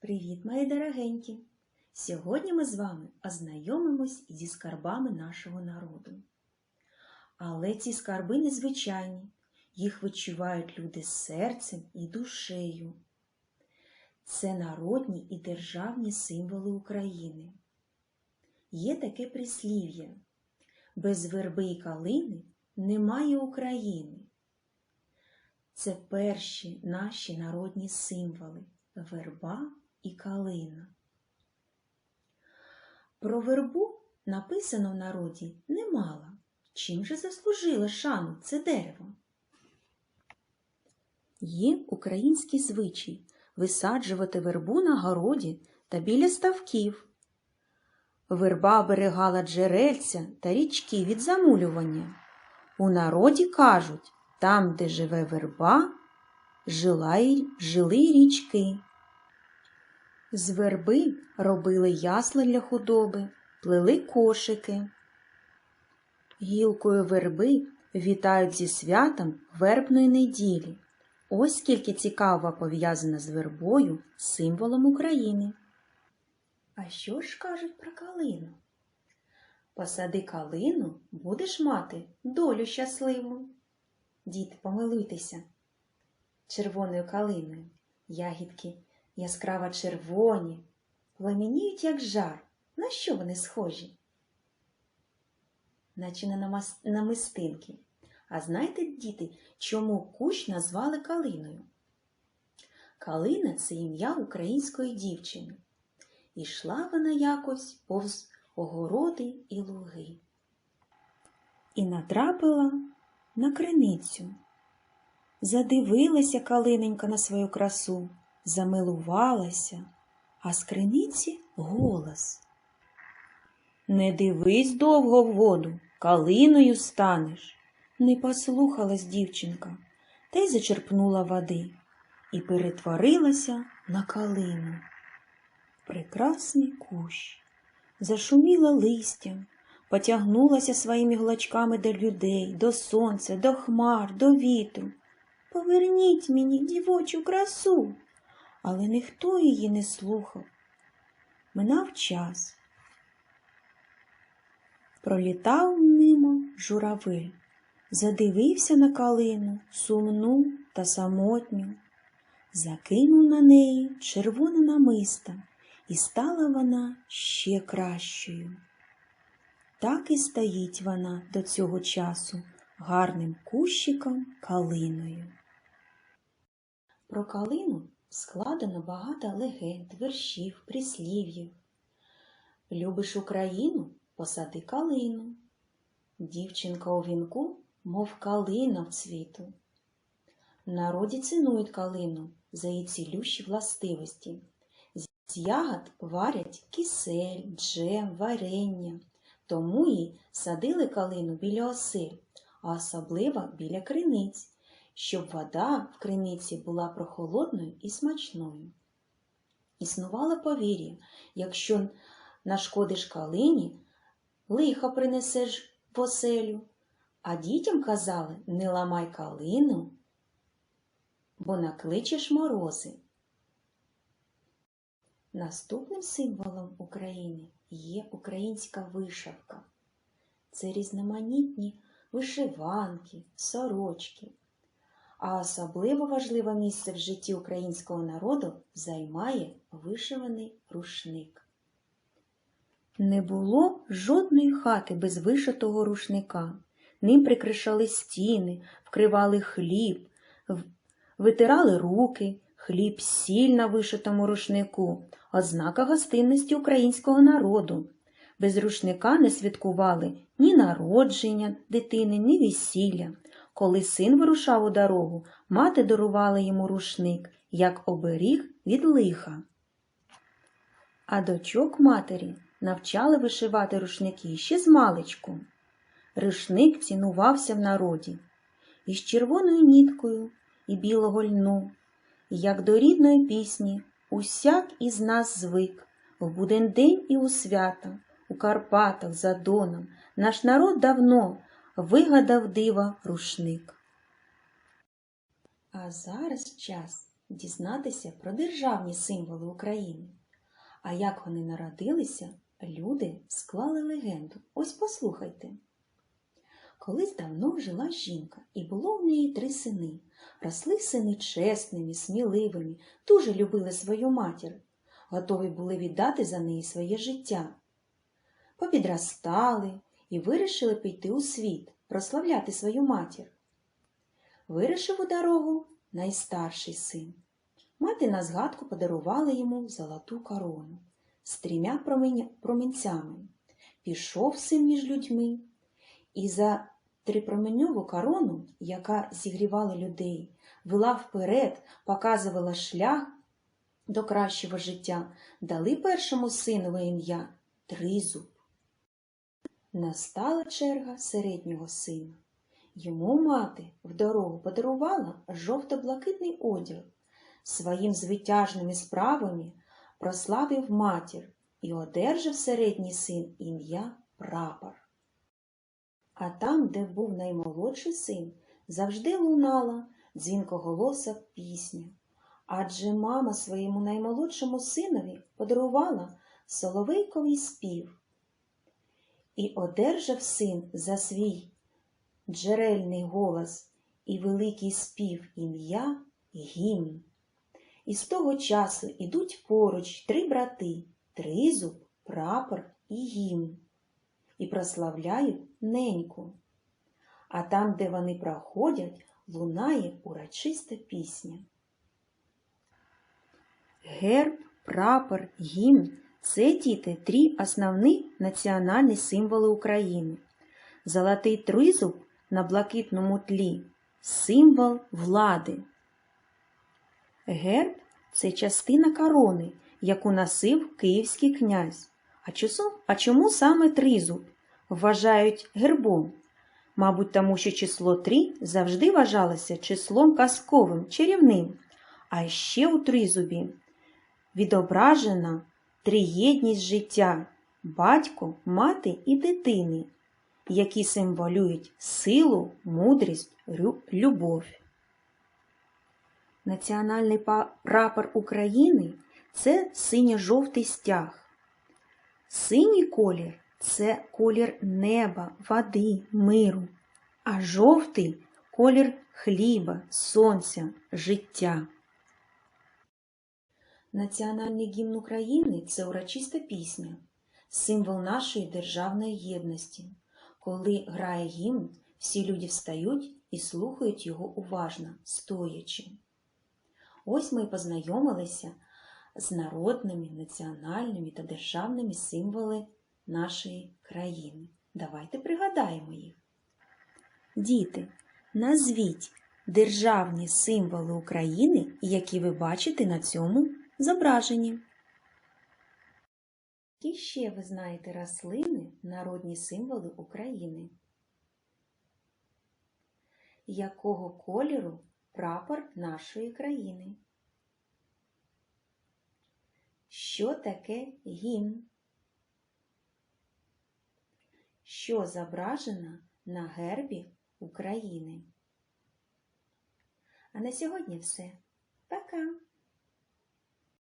Привіт, мої дорогенькі! Сьогодні ми з вами ознайомимось зі скарбами нашого народу. Але ці скарби незвичайні, їх відчувають люди серцем і душею. Це народні і державні символи України. Є таке прислів'я без верби і калини немає України. Це перші наші народні символи верба і калина. Про вербу написано в народі немало. Чим же заслужило шану це дерево? Є український звичай висаджувати вербу на городі та біля ставків. Верба берегала джерельця та річки від замулювання. У народі кажуть, там, де живе верба, жила й жили річки. З верби робили ясла для худоби, плели кошики. Гілкою верби вітають зі святом вербної неділі. Ось скільки цікаво пов'язано з вербою, символом України. А що ж кажуть про калину? Посади калину, будеш мати долю щасливу. Діти, помилуйтеся червоною калиною. Ягідки яскраво червоні, пламеніють, як жар. На що вони схожі? Наче на намистинки. А знаєте, діти, чому кущ назвали калиною? Калина це ім'я української дівчини. Ішла вона якось повз огороди і луги. І натрапила на криницю. Задивилася калиненька на свою красу, замилувалася, а з криниці голос. Не дивись довго в воду, калиною станеш. Не послухалась дівчинка, та й зачерпнула води і перетворилася на калину. Прекрасний кущ, зашуміла листям, потягнулася своїми глачками до людей, до сонця, до хмар, до вітру. Поверніть мені дівочу красу. Але ніхто її не слухав. Минав час. Пролітав мимо журавель, задивився на калину, сумну та самотню, закинув на неї червоне намиста, і стала вона ще кращою. Так і стоїть вона до цього часу гарним кущиком калиною. Про калину складено багато легенд, вершів, прислів'їв. Любиш Україну посади калину. Дівчинка у вінку, мов калина в цвіту. Народі цінують калину за її цілющі властивості. З ягод варять кисель, джем, варення. Тому їй садили калину біля осель, а особливо біля криниць, щоб вода в криниці була прохолодною і смачною. Існувало повір'я, якщо нашкодиш калині, лихо принесеш в оселю, а дітям казали не ламай калину, бо накличеш морози. Наступним символом України є українська вишивка. Це різноманітні вишиванки, сорочки. А особливо важливе місце в житті українського народу займає вишиваний рушник. Не було жодної хати без вишитого рушника. Ним прикрашали стіни, вкривали хліб, витирали руки, хліб сіль на вишитому рушнику, ознака гостинності українського народу. Без рушника не святкували ні народження дитини, ні весілля. Коли син вирушав у дорогу, мати дарувала йому рушник, як оберіг від лиха. А дочок матері навчали вишивати рушники ще з маличку. Рушник цінувався в народі із червоною ніткою і білого льну, як до рідної пісні усяк із нас звик в буден день і у свята, у Карпатах, за Доном, наш народ давно вигадав дива рушник. А зараз час дізнатися про державні символи України. А як вони народилися, люди склали легенду. Ось послухайте. Колись давно жила жінка, і було в неї три сини. Росли сини чесними, сміливими, дуже любили свою матір, готові були віддати за неї своє життя. Попідрастали і вирішили піти у світ, прославляти свою матір. Вирішив у дорогу найстарший син. Мати на згадку подарувала йому золоту корону з трьома променцями. Пішов син між людьми, і за трипроменьову корону, яка зігрівала людей, вела вперед, показувала шлях до кращого життя, дали першому синове ім'я Тризуб. Настала черга середнього сина. Йому мати в дорогу подарувала жовто-блакитний одяг. Своїм звитяжними справами прославив матір і одержав середній син ім'я Прапор. А там, де був наймолодший син, завжди лунала дзвінкоголоса пісня. Адже мама своєму наймолодшому синові подарувала соловейковий спів. І одержав син за свій джерельний голос і великий спів ім'я гімн. І з того часу ідуть поруч три брати Тризуб, прапор і гімн, і прославляють неньку. А там, де вони проходять, лунає урочиста пісня. Герб, прапор, гімн це діти три основні національні символи України. Золотий тризуб на блакитному тлі символ влади. Герб це частина корони, яку носив київський князь. А, чому саме тризуб вважають гербом? Мабуть, тому що число 3 завжди вважалося числом казковим, чарівним. А ще у тризубі відображена триєдність життя батько, мати і дитини, які символюють силу, мудрість, любов. Національний прапор України це синьо-жовтий стяг. Синій колір це колір неба, води, миру, а жовтий колір хліба, сонця, життя. Національний гімн України це урочиста пісня, символ нашої державної єдності. Коли грає гімн, всі люди встають і слухають його уважно, стоячи. Ось ми і познайомилися з народними, національними та державними символи нашої країни. Давайте пригадаємо їх. Діти, назвіть державні символи України, які ви бачите на цьому зображенні. І ще ви знаєте рослини, народні символи України. Якого кольору прапор нашої країни? Що таке гімн? Що зображено на гербі України? А на сьогодні все. Пока!